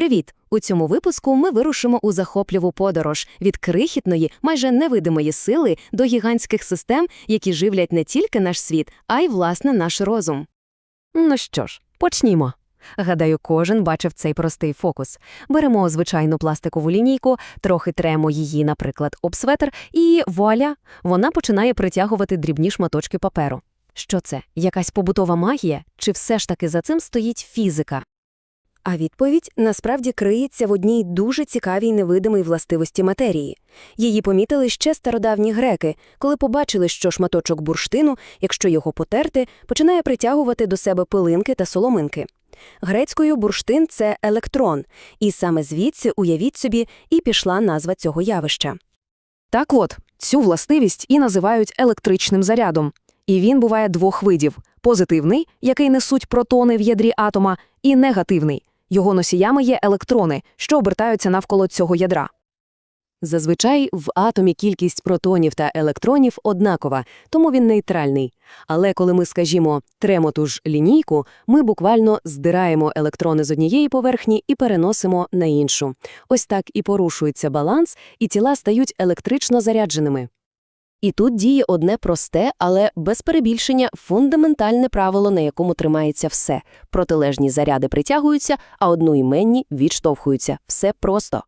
Привіт! У цьому випуску ми вирушимо у захоплюву подорож від крихітної, майже невидимої сили до гігантських систем, які живлять не тільки наш світ, а й власне наш розум. Ну що ж, почнімо. Гадаю, кожен бачив цей простий фокус. Беремо звичайну пластикову лінійку, трохи тремо її, наприклад, об светр, і вуаля, вона починає притягувати дрібні шматочки паперу. Що це? Якась побутова магія? Чи все ж таки за цим стоїть фізика? А відповідь насправді криється в одній дуже цікавій невидимій властивості матерії. Її помітили ще стародавні греки, коли побачили, що шматочок бурштину, якщо його потерти, починає притягувати до себе пилинки та соломинки. Грецькою бурштин це електрон, і саме звідси, уявіть собі, і пішла назва цього явища. Так от, цю властивість і називають електричним зарядом. І він буває двох видів: позитивний, який несуть протони в ядрі атома, і негативний. Його носіями є електрони, що обертаються навколо цього ядра. Зазвичай в атомі кількість протонів та електронів однакова, тому він нейтральний. Але коли ми, скажімо, тремо ту ж лінійку, ми буквально здираємо електрони з однієї поверхні і переносимо на іншу. Ось так і порушується баланс, і тіла стають електрично зарядженими. І тут діє одне просте, але без перебільшення фундаментальне правило, на якому тримається все. Протилежні заряди притягуються, а одноіменні відштовхуються. Все просто.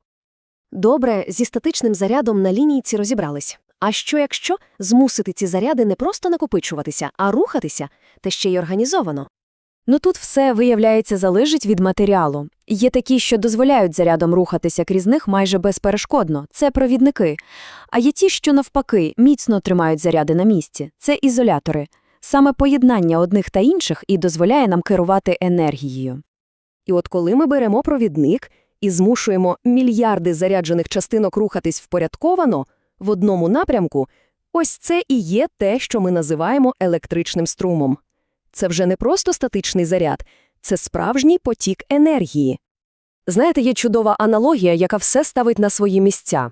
Добре, зі статичним зарядом на лінійці розібрались. А що якщо змусити ці заряди не просто накопичуватися, а рухатися, та ще й організовано? Ну тут все, виявляється, залежить від матеріалу. Є такі, що дозволяють зарядом рухатися крізь них майже безперешкодно це провідники. А є ті, що навпаки міцно тримають заряди на місці це ізолятори. Саме поєднання одних та інших і дозволяє нам керувати енергією. І от коли ми беремо провідник і змушуємо мільярди заряджених частинок рухатись впорядковано в одному напрямку, ось це і є те, що ми називаємо електричним струмом. Це вже не просто статичний заряд, це справжній потік енергії. Знаєте, є чудова аналогія, яка все ставить на свої місця.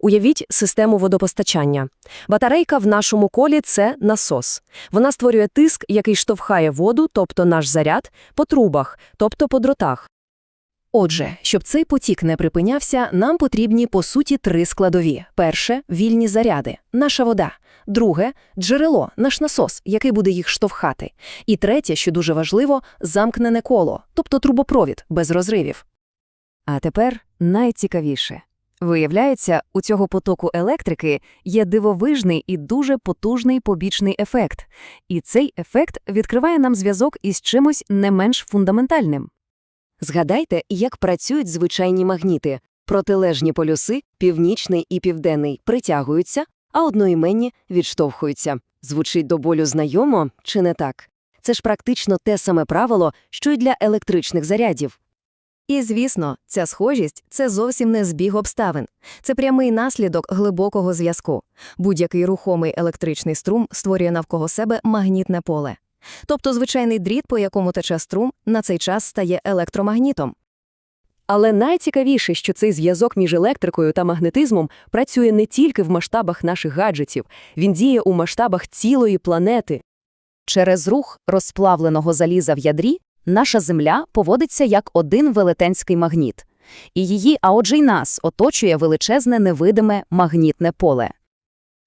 Уявіть систему водопостачання. Батарейка в нашому колі це насос. Вона створює тиск, який штовхає воду, тобто наш заряд, по трубах, тобто по дротах. Отже, щоб цей потік не припинявся, нам потрібні, по суті, три складові. Перше – вільні заряди, наша вода. Друге – джерело, наш насос, який буде їх штовхати. І третє, що дуже важливо – замкнене коло, тобто трубопровід, без розривів. А тепер найцікавіше. Виявляється, у цього потоку електрики є дивовижний і дуже потужний побічний ефект. І цей ефект відкриває нам зв'язок із чимось не менш фундаментальним. Згадайте, як працюють звичайні магніти. Протилежні полюси, північний і південний, притягуються, а одноіменні відштовхуються. Звучить до болю знайомо чи не так? Це ж практично те саме правило, що й для електричних зарядів. І, звісно, ця схожість це зовсім не збіг обставин. Це прямий наслідок глибокого зв'язку. Будь-який рухомий електричний струм створює навколо себе магнітне поле. Тобто звичайний дріт, по якому тече струм, на цей час стає електромагнітом. Але найцікавіше, що цей зв'язок між електрикою та магнетизмом працює не тільки в масштабах наших гаджетів, він діє у масштабах цілої планети. Через рух розплавленого заліза в ядрі наша Земля поводиться як один велетенський магніт. І її, а отже й нас, оточує величезне невидиме магнітне поле.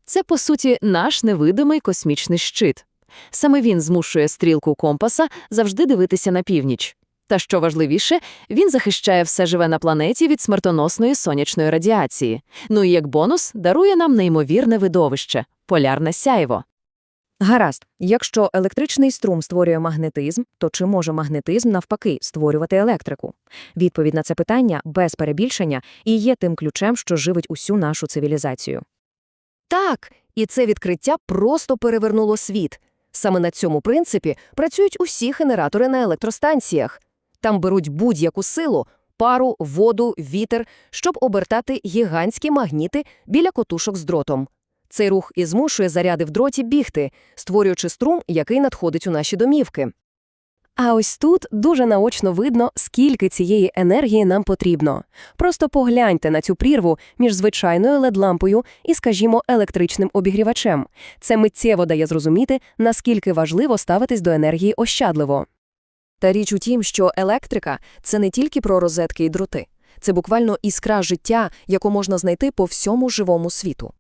Це, по суті, наш невидимий космічний щит. Саме він змушує стрілку компаса завжди дивитися на північ. Та що важливіше, він захищає все живе на планеті від смертоносної сонячної радіації. Ну і як бонус дарує нам неймовірне видовище полярне сяйво. Гаразд, якщо електричний струм створює магнетизм, то чи може магнетизм навпаки створювати електрику? Відповідь на це питання без перебільшення і є тим ключем, що живить усю нашу цивілізацію. Так, і це відкриття просто перевернуло світ. Саме на цьому принципі працюють усі генератори на електростанціях. Там беруть будь-яку силу пару, воду, вітер, щоб обертати гігантські магніти біля котушок з дротом. Цей рух і змушує заряди в дроті бігти, створюючи струм, який надходить у наші домівки. А ось тут дуже наочно видно, скільки цієї енергії нам потрібно. Просто погляньте на цю прірву між звичайною LED-лампою і, скажімо, електричним обігрівачем. Це миттєво дає зрозуміти, наскільки важливо ставитись до енергії ощадливо. Та річ у тім, що електрика – це не тільки про розетки і дроти. Це буквально іскра життя, яку можна знайти по всьому живому світу.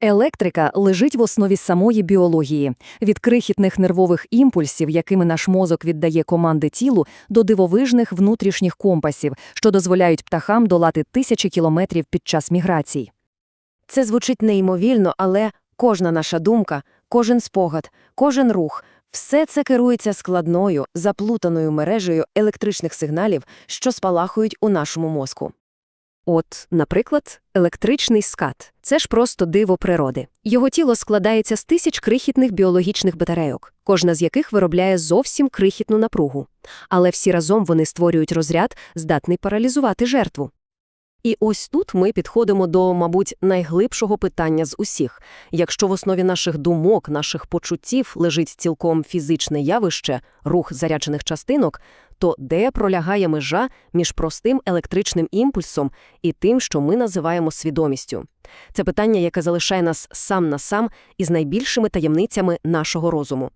Електрика лежить в основі самої біології – від крихітних нервових імпульсів, якими наш мозок віддає команди тілу, до дивовижних внутрішніх компасів, що дозволяють птахам долати тисячі кілометрів під час міграцій. Це звучить неймовільно, але кожна наша думка, кожен спогад, кожен рух – все це керується складною, заплутаною мережею електричних сигналів, що спалахують у нашому мозку. От, наприклад, електричний скат – це ж просто диво природи. Його тіло складається з тисяч крихітних біологічних батарейок, кожна з яких виробляє зовсім крихітну напругу. Але всі разом вони створюють розряд, здатний паралізувати жертву. І ось тут ми підходимо до, мабуть, найглибшого питання з усіх. Якщо в основі наших думок, наших почуттів лежить цілком фізичне явище, рух заряджених частинок, то де пролягає межа між простим електричним імпульсом і тим, що ми називаємо свідомістю? Це питання, яке залишає нас сам на сам із найбільшими таємницями нашого розуму.